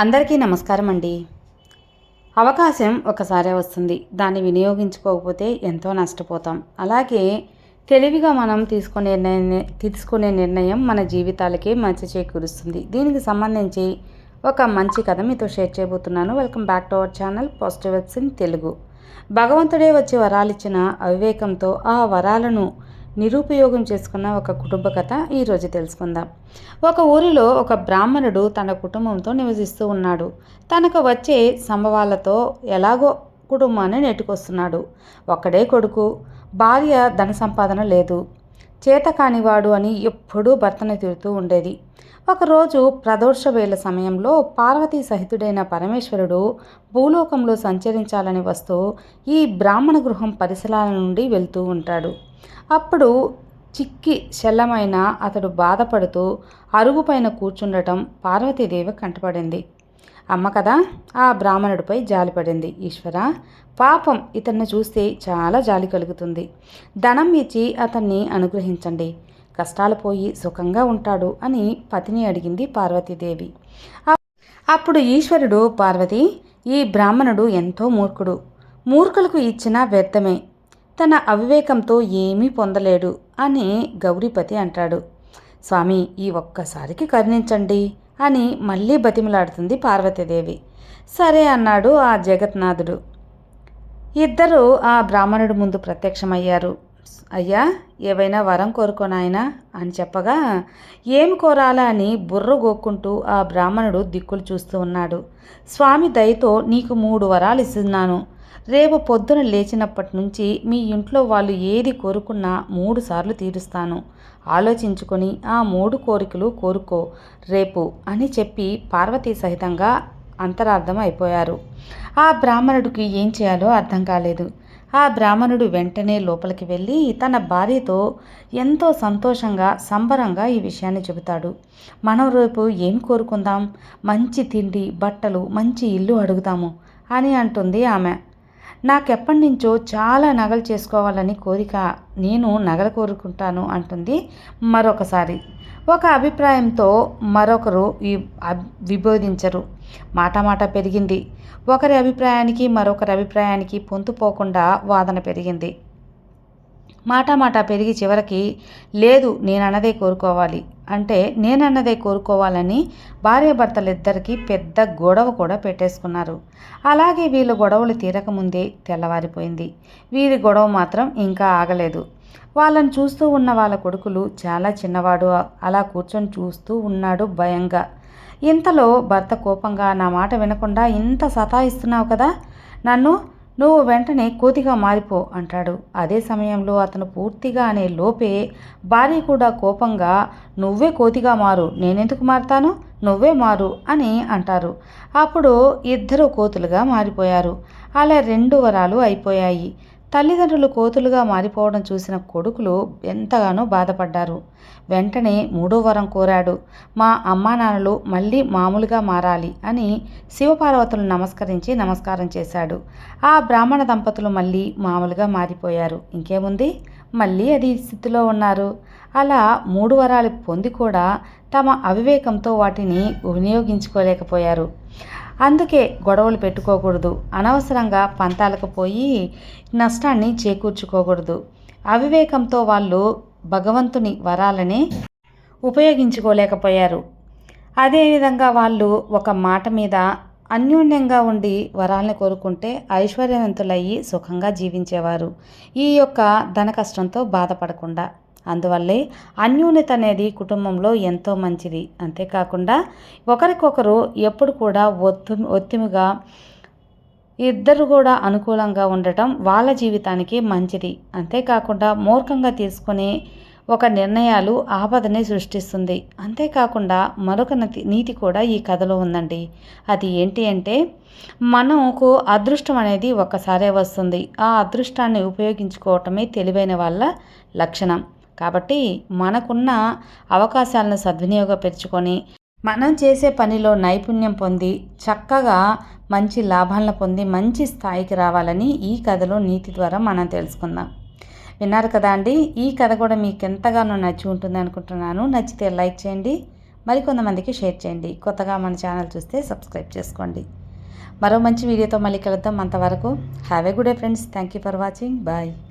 అందరికీ నమస్కారం అండి. అవకాశం ఒకసారే వస్తుంది. దాన్ని వినియోగించుకోకపోతే ఎంతో నష్టపోతాం. అలాగే తెలివిగా మనం తీసుకునే నిర్ణయం తీసుకునే నిర్ణయం మన జీవితాలకే మంచి చేకూరుస్తుంది. దీనికి సంబంధించి ఒక మంచి కథ మీతో షేర్ చేయబోతున్నాను. Welcome back to our channel positive vibes in Telugu. భగవంతుడే వచ్చి వరాలిచ్చిన అవివేకంతో ఆ వరాలను నిరుపయోగం చేసుకున్న ఒక కుటుంబ కథ ఈరోజు తెలుసుకుందాం. ఒక ఊరిలో ఒక బ్రాహ్మణుడు తన కుటుంబంతో నివసిస్తూ ఉన్నాడు. తనకు వచ్చే సంభవాలతో ఎలాగో కుటుంబాన్ని నెట్టుకొస్తున్నాడు. ఒక్కడే కొడుకు భార్య ధన సంపాదన లేదు. చేత కానివాడు అని ఎప్పుడూ భర్తను తిడుతూ ఉండేది. ఒకరోజు ప్రదోష వేళ సమయంలో పార్వతీ సహితుడైన పరమేశ్వరుడు భూలోకంలో సంచరించాలని వస్తూ ఈ బ్రాహ్మణ గృహం పరిసరాల నుండి వెళ్తూ ఉంటాడు. అప్పుడు చిక్కి శల్లమైన అతడు బాధపడుతూ అరుగుపైన కూర్చుండటం పార్వతీదేవి కంటపడింది. అమ్మ కదా ఆ బ్రాహ్మణుడిపై జాలిపడింది ఈశ్వర పాపం ఇతన్ని చూస్తే చాలా జాలి కలుగుతుంది. ధనం ఇచ్చి అతన్ని అనుగ్రహించండి. కష్టాలు పోయి సుఖంగా ఉంటాడు అని పతిని అడిగింది పార్వతీదేవి. అప్పుడు ఈశ్వరుడు పార్వతి ఈ బ్రాహ్మణుడు ఎంతో మూర్ఖుడు. మూర్ఖులకు ఇచ్చిన వ్యర్థమే. తన అవివేకంతో ఏమీ పొందలేడు అని గౌరీపతి అంటాడు. స్వామి ఈ ఒక్కసారికి కరుణించండి అని మళ్ళీ బతిమలాడుతుంది పార్వతీదేవి. సరే అన్నాడు ఆ జగత్నాథుడు ఇద్దరు ఆ బ్రాహ్మణుడు ముందు ప్రత్యక్షమయ్యారు. అయ్యా ఏవైనా వరం కోరుకోనాయనా అని చెప్పగా ఏమి కోరాలా అని బుర్ర గోక్కుంటూ ఆ బ్రాహ్మణుడు దిక్కులు చూస్తూ ఉన్నాడు. స్వామి దయతో నీకు మూడు వరాలు ఇస్తున్నాను. రేపు పొద్దున లేచినప్పటి నుంచి మీ ఇంట్లో వాళ్ళు ఏది కోరుకున్నా మూడు సార్లు తీరుస్తాను. ఆలోచించుకొని ఆ మూడు కోరికలు కోరుకో రేపు అని చెప్పి పార్వతీ సహితంగా అంతరార్థం అయిపోయారు. ఆ బ్రాహ్మణుడికి ఏం చేయాలో అర్థం కాలేదు. ఆ బ్రాహ్మణుడు వెంటనే లోపలికి వెళ్ళి తన భార్యతో ఎంతో సంతోషంగా సంబరంగా ఈ విషయాన్ని చెబుతాడు. మనం రేపు ఏం కోరుకుందాం? మంచి తిండి బట్టలు మంచి ఇల్లు అడుగుతాము అని అంటుంది ఆమె. నాకెప్పటి నుంచో చాలా నగలు చేసుకోవాలని కోరిక నేను నగలు కోరుకుంటాను అంటుంది మరొకసారి. ఒక అభిప్రాయంతో మరొకరు విభోదించరు. మాట మాట పెరిగింది. ఒకరి అభిప్రాయానికి మరొకరి అభిప్రాయానికి పొంతుపోకుండా వాదన పెరిగింది. మాట మాట పెరిగి చివరికి లేదు నేనన్నదే కోరుకోవాలి. అంటే నేనన్నదే కోరుకోవాలని భార్యాభర్తలిద్దరికీ పెద్ద గొడవ కూడా పెట్టేసుకున్నారు. అలాగే వీళ్ళ గొడవలు తీరకముందే తెల్లవారిపోయింది. వీరి గొడవ మాత్రం ఇంకా ఆగలేదు. వాళ్ళని చూస్తూ ఉన్న వాళ్ళ కొడుకులు చాలా చిన్నవాడు. అలా కూర్చొని చూస్తూ ఉన్నాడు భయంగా. ఇంతలో భర్త కోపంగా నా మాట వినకుండా ఇంత సతాయిస్తున్నావు కదా? నన్ను నువ్వు వెంటనే కోతిగా మారిపో అంటాడు. అదే సమయంలో అతను పూర్తిగా అనే లోపే భార్య కూడా కోపంగా నువ్వే కోతిగా మారు నేనెందుకు మారుతాను? నువ్వే మారు అని అంటారు. అప్పుడు ఇద్దరు కోతులుగా మారిపోయారు. అలా రెండు వరాలు అయిపోయాయి. తల్లిదండ్రులు కోతులుగా మారిపోవడం చూసిన కొడుకులు ఎంతగానో బాధపడ్డారు. వెంటనే మూడో వరం కోరాడు. మా అమ్మా నాన్నలు మళ్ళీ మామూలుగా మారాలి అని శివపార్వతులు నమస్కరించి నమస్కారం చేశాడు. ఆ బ్రాహ్మణ దంపతులు మళ్ళీ మామూలుగా మారిపోయారు. ఇంకేముంది? మళ్ళీ అది స్థితిలో ఉన్నారు అలా మూడు వరాలు పొంది కూడా తమ అవివేకంతో వాటిని వినియోగించుకోలేకపోయారు. అందుకే గొడవలు పెట్టుకోకూడదు. అనవసరంగా పంతాలకు పోయి నష్టాన్ని చేకూర్చుకోకూడదు. అవివేకంతో వాళ్ళు భగవంతుని వరాలని ఉపయోగించుకోలేకపోయారు. అదేవిధంగా వాళ్ళు ఒక మాట మీద అన్యోన్యంగా ఉండి వరాలని కోరుకుంటే ఐశ్వర్యవంతులయ్యి సుఖంగా జీవించేవారు. ఈ యొక్క ధన కష్టంతో బాధపడకుండా. అందువల్లే అన్యూన్యత అనేది కుటుంబంలో ఎంతో మంచిది. అంతేకాకుండా ఒకరికొకరు ఎప్పుడు కూడా ఒత్తు ఒత్తిమిగా ఇద్దరు కూడా అనుకూలంగా ఉండటం వాళ్ళ జీవితానికి మంచిది. అంతేకాకుండా మూర్ఖంగా తీసుకునే ఒక నిర్ణయాలు ఆపదని సృష్టిస్తుంది. అంతేకాకుండా మరొక నీతి కూడా ఈ కథలో ఉందండి. అది ఏంటి అంటే మనకు అదృష్టం అనేది ఒక్కసారే వస్తుంది. ఆ అదృష్టాన్ని ఉపయోగించుకోవటమే తెలివైన వాళ్ళ లక్షణం. కాబట్టి మనకున్న అవకాశాలను సద్వినియోగపరుచుకొని మనం చేసే పనిలో నైపుణ్యం పొంది చక్కగా మంచి లాభాలను పొంది మంచి స్థాయికి రావాలని ఈ కథలో నీతి ద్వారా మనం తెలుసుకుందాం. విన్నారు కదా అండి? ఈ కథ కూడా మీకు ఎంతగానో నచ్చి ఉంటుంది అనుకుంటున్నాను. నచ్చితే లైక్ చేయండి. మరికొంతమందికి షేర్ చేయండి. కొత్తగా మన ఛానల్ చూస్తే సబ్స్క్రైబ్ చేసుకోండి. మరో మంచి వీడియోతో మళ్ళీ కలుద్దాం అంతవరకు. Have a good day friends thank you for watching bye